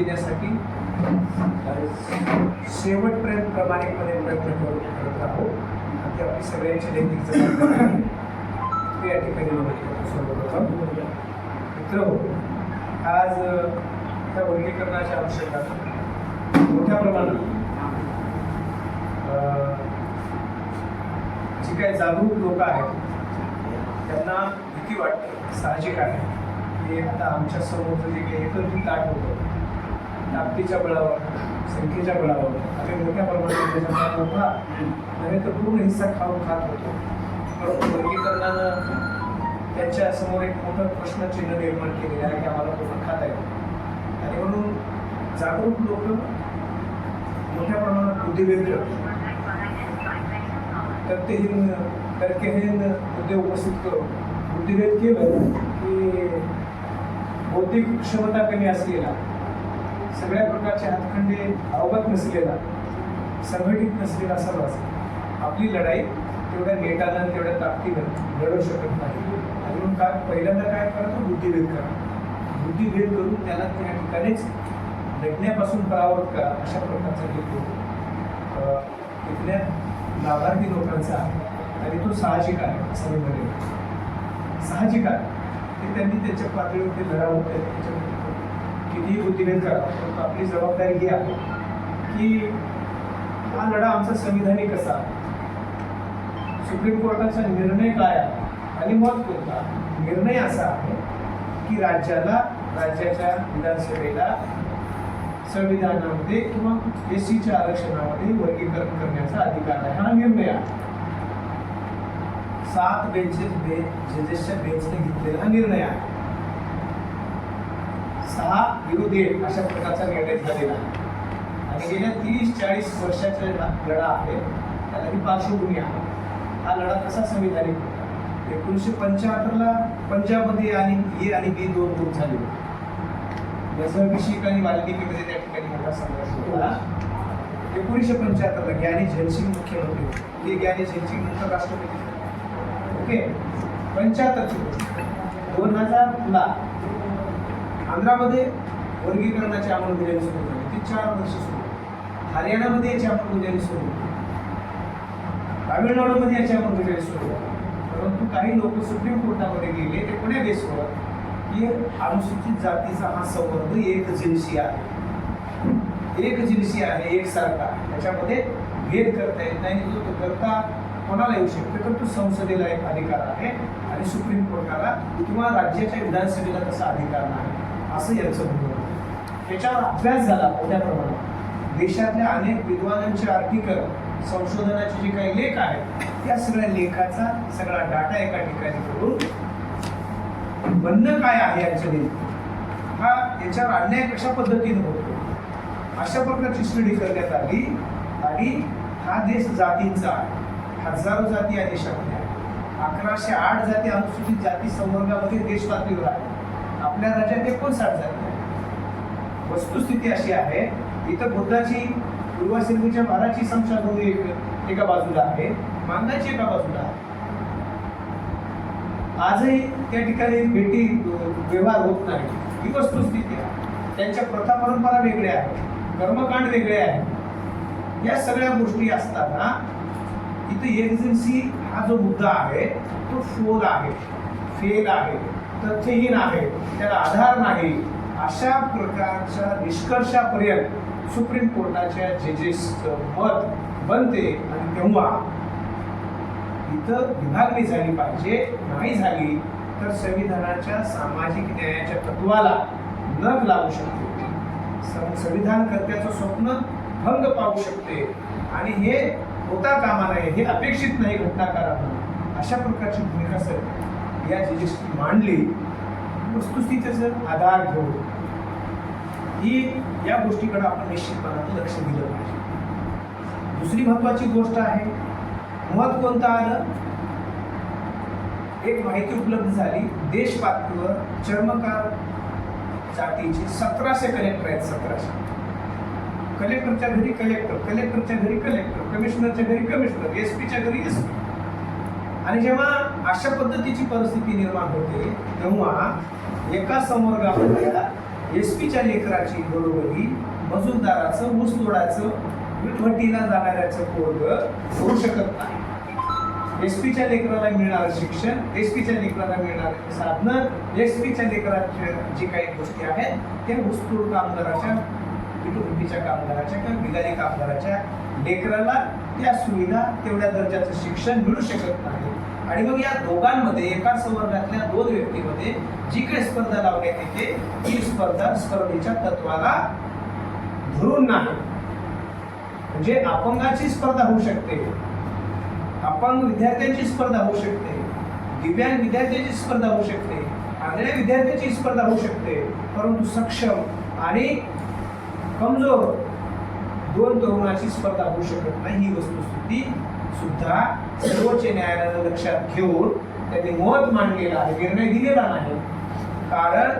देण्यासाठी शेवटपर्यंत प्रामाणिकपणे प्रयत्न करू- करत आहोत. ती आपली सगळ्यांची नैतिक जबाबदारी आहे. या ठिकाणी मित्र करतो सर्वप्रथम. मित्र हो, आज त्या वर्गीकरणाच्या आवश्यकता मोठ्या प्रमाणात जी काही जागरूक लोक आहेत त्यांना भीती वाटते साहजिक आहे. की आता आमच्यासमोर जे काही एकत्रित ताट होतं ताकदीच्या बळावर संख्येच्या बळावर आम्ही मोठ्या प्रमाणात त्याच्या मोठा नव्हे तर पूर्ण हिस्सा खाऊन खात होतो. परंतु वर्गीकरणानं त्यांच्यासमोर एक मोठं प्रश्नचिन्ह निर्माण केलेलं आहे की आम्हाला पूर्ण खाता येतं आणि म्हणून जागरूक लोक मोठ्या प्रमाणात बुद्धिवेद्र तथ्यहीन तर्कहीन मुद्दे उपस्थित करून बुद्धिभेद केलं की बौद्धिक क्षमता कमी असलेला सगळ्या प्रकारचे हातखंडे अवगत नसलेला संघटित नसलेला सर्वच आपली लढाई तेवढ्या नेटानं तेवढ्या ताकदीनं लढू शकत नाही. आणि म्हणून काय पहिल्यांदा काय करतो? बुद्धिभेद करा बुद्धिभेद करून त्याला त्या ठिकाणीच लढण्यापासून परावृत्त करा अशा प्रकारचा हेतू. तिथल्या लाभार्थी लोकांचा आणि तो साहजिक आहे असं मी म्हणेन. साहजिक आहे. ते त्यांनी त्याच्या पातळीवरती लढावं त्याच्या कितीही बुद्धिभेद करा पण आपली जबाबदारी ही आहे की हा लढा आमचा संविधानिक कसा सुप्रीम कोर्टाचा निर्णय काय आहे? आणि मत कोणता निर्णय असा आहे की राज्याला राज्याच्या विधानसभेला संविधानामध्ये किंवा एस सीच्या आरक्षणामध्ये वर्गीकरण करण्याचा अधिकार आहे. हा निर्णय आहे. सात बेंचेस बे जजेसच्या बेंचने घेतलेला हा निर्णय आहे. सहा विरोधी एक अशा प्रकारचा निर्णय झालेला आहे. आणि गेल्या तीस चाळीस वर्षाचा लढा आहे त्याला ही पार्श्वभूमी आहे. हा लढा कसा संविधानिक होता? एकोणीसशे पंच्याहत्तरला पंजाबमध्ये आणि ए आणि बी दोन ग्रुप झाले होते. नजरभिषेक आणि वाल्मिकीमध्ये त्या ठिकाणी मोठा संघर्ष होता एकोणीसशे पंच्याहत्तरला ज्ञानी झैलसिंग मुख्यमंत्री होते. ते ज्ञानी झैलसिंग नंतर राष्ट्रपती ओके? पंच्याहत्तरची दोन हजारला आंध्रामध्ये वर्गीकरणाची अंमलबजावणी सुरू झाली ती चार वर्ष सुरू हरियाणामध्ये याची अंमलबजावणी सुरू तामिळनाडूमध्ये याची अंमलबजावणी सुरू झाली परंतु काही लोक सुप्रीम कोर्टामध्ये गेले ते पुण्या बेसवर की अनुसूचित जातीचा हा संवर्ग एक जिन्सी आहे. एक जिन्सी आहे एकसारखा आहे. त्याच्यामध्ये भेद करता येत नाही. तो करता कोणाला येऊ शकतो? तर तो संसदेला एक अधिकार आहे आणि सुप्रीम कोर्टाला किंवा राज्याच्या विधानसभेला तसा अधिकार नाही. असं यांचं म्हणणं त्याच्यावर अभ्यास झाला मोठ्या प्रमाणात. देशातल्या अनेक विद्वानांचे आर्टिकल संशोधनाचे जे काही लेख आहेत त्या सगळ्या लेखाचा सगळा डाटा एका ठिकाणी करून म्हणणं काय आहे यांच्या हा याच्यावर अन्याय कशा पद्धतीने होतो? अशा प्रकारची स्टडी करण्यात आली आणि हा देश जातींचा आहे. हजारो जाती या देशामध्ये आहे. अकराशे आठ जाती अनुसूचित जाती संवर्गामध्ये देश पातळीवर आहे. आपल्या राज्यात एकोणसाठ जाती वस्तुस्थिती अशी आहे इथं बुद्धाची पूर्वाश्रमीच्या महाराची संशोधन एक एका बाजूला आहे मांगाची एका बाजूला आहे. आजही त्या ठिकाणी भेटी व्यवहार होत नाही. ही वस्तुस्थिती आहे. त्यांच्या प्रथा परंपरा वेगळ्या आहेत. कर्मकांड वेगळे आहे या सगळ्या गोष्टी असताना इथं एजन्सी हा जो मुद्दा आहे तो फोल आहे फेल आहे. तथ्यहीन आहे. त्याला आधार नाही. अशा प्रकारच्या निष्कर्षापर्यंत सुप्रीम कोर्टाच्या जजेसचं मत बनते आणि तेव्हा इथं विभागणी झाली पाहिजे नाही झाली तर संविधानाच्या सामाजिक न्यायाच्या तत्वाला नग लागू शकते. संविधानकर्त्याचं स्वप्न भंग पाहू शकते. आणि हे होता कामा नये हे अपेक्षित नाही घटनाकारांना. अशा प्रकारची भूमिका सर या जजेसनी मांडली वस्तुस्थितीचा आधार घेऊन ही या गोष्टीकडे आपण निश्चितपणानं लक्ष दिलं पाहिजे. दुसरी महत्वाची गोष्ट आहे मत कोणतं आलं? एक माहिती उपलब्ध झाली देशपातळीवर चर्मकार जातीचे सतराशे कलेक्टर आहेत सतराशे. कलेक्टरच्या घरी कलेक्टर कलेक्टरच्या घरी कलेक्टर कमिशनरच्या घरी कमिशनर एस पीच्या घरी एस पी आणि जेव्हा अशा पद्धतीची परिस्थिती निर्माण होते तेव्हा एका संवर्गामधल्या एस पीच्या लेकराची बरोबरी मजूरदाराचं ऊस तोडायचं विटभट्टीला जाणाऱ्याचं पोरग होऊ शकत नाही. एस पीच्या लेकराला मिळणारं शिक्षण एस पीच्या लेकराला मिळणारे साधनं एस पीच्या लेकराच्या जे काही गोष्टी आहेत त्या ऊसतोड कामगाराच्या कुटुंबीच्या कामगाराच्या किंवा बिगारी कामगाराच्या लेकराला त्या सुविधा तेवढ्या दर्जाचं शिक्षण मिळू शकत नाही. आणि मग या दोघांमध्ये एका संवर्गातल्या दोन व्यक्तीमध्ये जी काही स्पर्धा लावण्यात येते ती स्पर्धा स्पर्धेच्या तत्वाला धरून नाही. म्हणजे अपंगाची स्पर्धा होऊ शकते. अपंग विद्यार्थ्यांची स्पर्धा होऊ शकते. दिव्यांग विद्यार्थ्यांची स्पर्धा होऊ शकते. आंधळ्या विद्यार्थ्यांची स्पर्धा होऊ शकते. परंतु सक्षम आणि कमजोर दोन तरुणाची स्पर्धा होऊ शकत नाही ही वस्तुस्थिती सुद्धा सर्वोच्च न्यायालयानं लक्षात घेऊन त्यांनी मत मांडलेलं आहे निर्णय दिलेला नाही. कारण